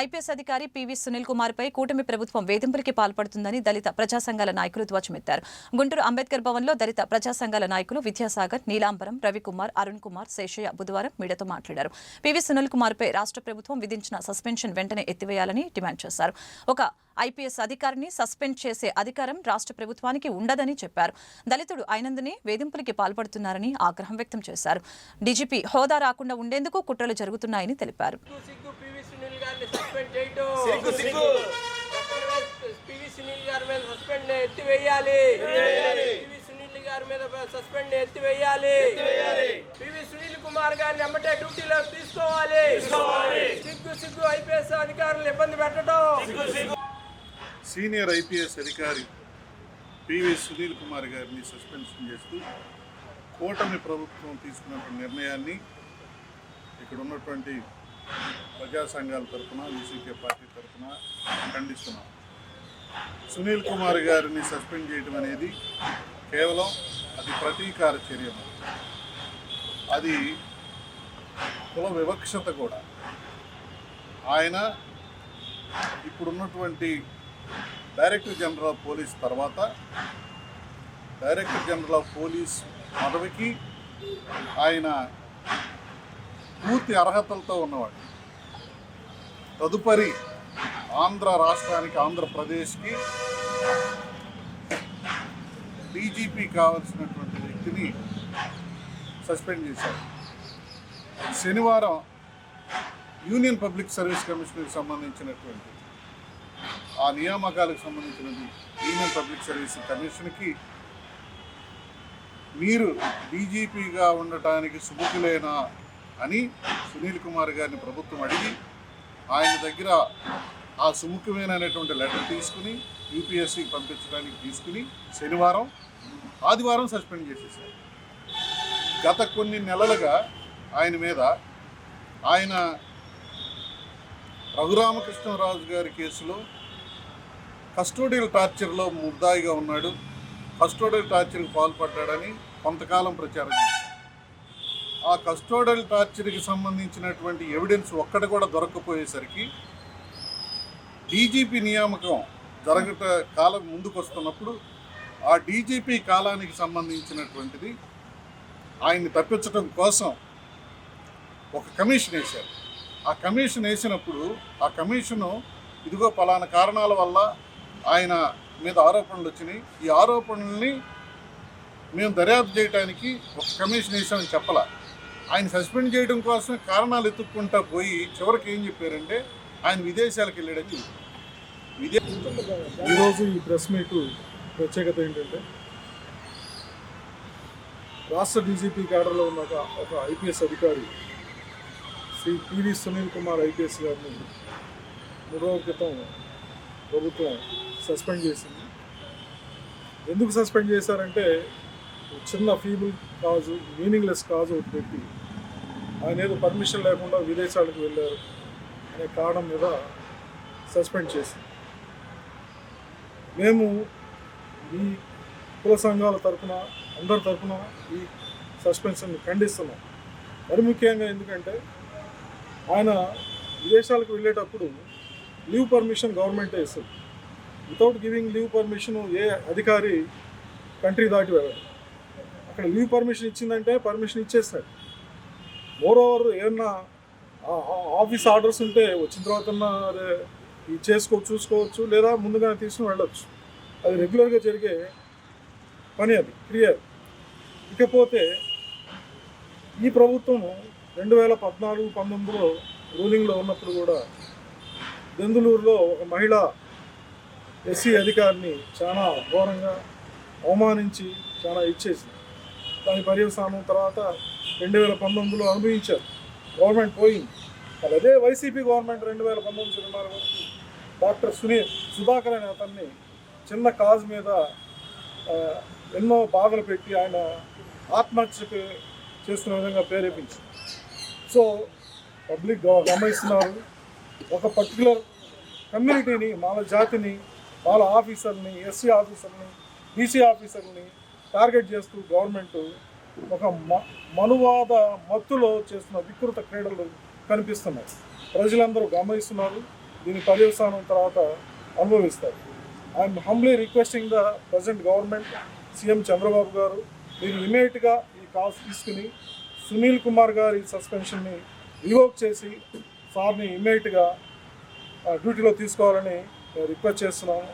IPS అధికారి PV Sunil Kumar పై కూటమి ప్రభుత్వం వేధింపులకి పాల్పడుతుందని దళిత ప్రజా సంఘాల నాయకులు ధ్వజమెత్తారు. గుంటూరు అంబేద్కర్ భవన్లో దళిత ప్రజా సంఘాల నాయకులు విద్యాసాగర్ నీలాంబరం రవికుమార్ అరుణ్ కుమార్ శేషయ్య బుధవారం మీడియాతో మాట్లాడారు. పివి సునీల్ కుమార్ పై రాష్ట్ర ప్రభుత్వం విధించిన సస్పెన్షన్ వెంటనే ఎత్తివేయాలని డిమాండ్ చేశారు. ఒక ఐపీఎస్ అధికారిని సస్పెండ్ చేసే అధికారం రాష్ట్ర ప్రభుత్వానికి ఉండదని చెప్పారు. దళితుడు అయినందునే వేధింపులకి పాల్పడుతున్నారని ఆగ్రహం వ్యక్తం చేశారు. డీజీపీ హోదా రాకుండా ఉండేందుకు కుట్రలు జరుగుతున్నాయని తెలిపారు సిగ్గు పివి సునీల్ గారిని సస్పెండ్ చేయటం. సిగ్గు సిగ్గు. పివి సునీల్ గారి మీద సస్పెండ్ ఎత్తివేయాలి పివి సునీల్ గారి మీద సస్పెండ్ ఎత్తివేయాలి పివి సునీల్ కుమార్ గారిని ఎమ్మటే డ్యూటీలో తీసుకోవాలి. సిగ్గు సిగ్గు ఐపీఎస్ అధికారులు ఇబ్బంది పెట్టడం సీనియర్ ఐపీఎస్ అధికారి పివి సునీల్ కుమార్ గారిని సస్పెన్షన్ చేస్తూ కూటమి ప్రభుత్వం తీసుకున్న నిర్ణయాన్ని ఇక్కడ ఉన్నటువంటి ప్రజా సంఘాల తరఫున వీసీకే పార్టీ తరఫున ఖండిస్తున్నాం. సునీల్ కుమార్ గారిని సస్పెండ్ చేయడం అనేది కేవలం అది ప్రతీకార చర్య అది కుల వివక్షత కూడా. ఆయన ఇప్పుడున్నటువంటి డైరెక్టర్ జనరల్ ఆఫ్ పోలీస్ తర్వాత డైరెక్టర్ జనరల్ ఆఫ్ పోలీస్ పదవికి ఆయన పూర్తి అర్హతలతో ఉన్నవాడు. తదుపరి ఆంధ్ర రాష్ట్రానికి ఆంధ్రప్రదేశ్కి డీజీపీ కావాల్సినటువంటి వ్యక్తిని సస్పెండ్ చేశారు. శనివారం యూనియన్ పబ్లిక్ సర్వీస్ కమిషన్కి సంబంధించినటువంటి ఆ నియామకాలకు సంబంధించినది యూనియన్ పబ్లిక్ సర్వీస్ కమిషన్కి మీరు డీజీపీగా ఉండటానికి సుముఖులైన అని సునీల్ కుమార్ గారిని ప్రభుత్వం అడిగి ఆయన దగ్గర ఆ సుముఖమైనటువంటి లెటర్ తీసుకుని యూపీఎస్సీకి పంపించడానికి తీసుకుని శనివారం ఆదివారం సస్పెండ్ చేసేసారు గత కొన్ని నెలలుగా ఆయన మీద ఆయన రఘురామకృష్ణరాజు గారి కేసులో కస్టోడియల్ టార్చర్లో ముద్దాయిగా ఉన్నాడు. కస్టోడియల్ టార్చర్కి పాల్పడ్డాడని కొంతకాలం ప్రచారం చేశారు. ఆ కస్టోడల్ టార్చర్కి సంబంధించినటువంటి ఎవిడెన్స్ ఒక్కటి కూడా దొరకకపోయేసరికి డీజీపీ నియామకం జరగట కాలం ముందుకు వస్తున్నప్పుడు ఆ డీజీపీ కాలానికి సంబంధించినటువంటిది ఆయన్ని తప్పించడం కోసం ఒక కమిషన్ వేశారు. ఆ కమిషన్ వేసినప్పుడు ఆ కమిషను ఇదిగో పలానా కారణాల వల్ల ఆయన మీద ఆరోపణలు వచ్చినాయి. ఈ ఆరోపణల్ని మేము దర్యాప్తు చేయడానికి ఒక కమిషన్ వేసామని చెప్పాల. ఆయన సస్పెండ్ చేయడం కోసం కారణాలు ఎత్తుక్కుంటా పోయి చివరికి ఏం చెప్పారంటే ఆయన విదేశాలకు వెళ్ళాడని చెప్పారు. విదే ఈరోజు ఈ ప్రెస్ మీట్ ప్రత్యేకత ఏంటంటే రాష్ట్ర డీజీపీ క్యాడర్లో ఉన్న ఒక ఒక ఐపీఎస్ అధికారి శ్రీ పివి సునీల్ కుమార్ ఐపీఎస్ గారిని మూడు రోజుల క్రితం ప్రభుత్వం సస్పెండ్ చేసింది. ఎందుకు సస్పెండ్ చేశారంటే చిన్న ఫీబుల్ కాజు మీనింగ్లెస్ కాజు ఒకటి పెట్టి ఆయన ఏదో పర్మిషన్ లేకుండా విదేశాలకు వెళ్ళారు అనే కారణం మీద సస్పెండ్ చేసింది మేము ఈ కుల సంఘాల తరఫున అందరి తరఫున ఈ సస్పెన్షన్ ఖండిస్తున్నాం. మరి ముఖ్యంగా ఎందుకంటే ఆయన విదేశాలకు వెళ్ళేటప్పుడు లీవ్ పర్మిషన్ గవర్నమెంటే ఇస్తుంది. వితౌట్ గివింగ్ లీవ్ పర్మిషన్ ఏ అధికారి కంట్రీ దాటి వెళ్ళడు. అక్కడ లీవ్ పర్మిషన్ ఇచ్చిందంటే పర్మిషన్ ఇచ్చేస్తాడు. మోర్ ఓవర్ ఏమన్నా ఆఫీస్ ఆర్డర్స్ ఉంటే వచ్చిన తర్వాత అదే ఇది చేసుకో చూసుకోవచ్చు లేదా ముందుగానే తీసుకుని వెళ్ళొచ్చు. అది రెగ్యులర్గా జరిగే పని అది క్లియర్ ఇకపోతే ఈ ప్రభుత్వం రెండు వేల పద్నాలుగు పంతొమ్మిదిలో రూలింగ్లో ఉన్నప్పుడు కూడా దెందులూరులో ఒక మహిళ ఎస్సీ అధికారిని చాలా ఘోరంగా అవమానించి చాలా ఇచ్చేసింది. దాని పర్యవసానం తర్వాత రెండు వేల పంతొమ్మిదిలో అనుభవించారు. గవర్నమెంట్ పోయింది. మరి అదే వైసీపీ గవర్నమెంట్ రెండు వేల పంతొమ్మిది ఇరవై నాలుగు వరకు డాక్టర్ సునీల్ సుధాకర్ అనే అతన్ని చిన్న కాజ్ మీద ఎన్నో బాధలు పెట్టి ఆయన ఆత్మహత్యకు చేస్తున్న విధంగా ప్రేరేపించింది. సో పబ్లిక్ గ- గమనిస్తున్నారు. ఒక పర్టికులర్ కమ్యూనిటీని వాళ్ళ జాతిని వాళ్ళ ఆఫీసర్ని ఎస్సీ ఆఫీసర్ని బీసీ ఆఫీసర్ని టార్గెట్ చేస్తూ గవర్నమెంట్ ఒక మ మనువాద మత్తులో చేస్తున్న వికృత క్రీడలు కనిపిస్తున్నాయి. ప్రజలందరూ గమనిస్తున్నారు. దీని పర్యవసానం తర్వాత అనుభవిస్తారు. I'm humbly requesting the present government CM Chandrababu గారు మీరు ఇమీడియట్గా ఈ కాల్స్ తీసుకుని సునీల్ కుమార్ గారి సస్పెన్షన్ని రివోక్ చేసి సార్ని ఇమీడియట్గా డ్యూటీలో తీసుకోవాలని రిక్వెస్ట్ చేస్తున్నాము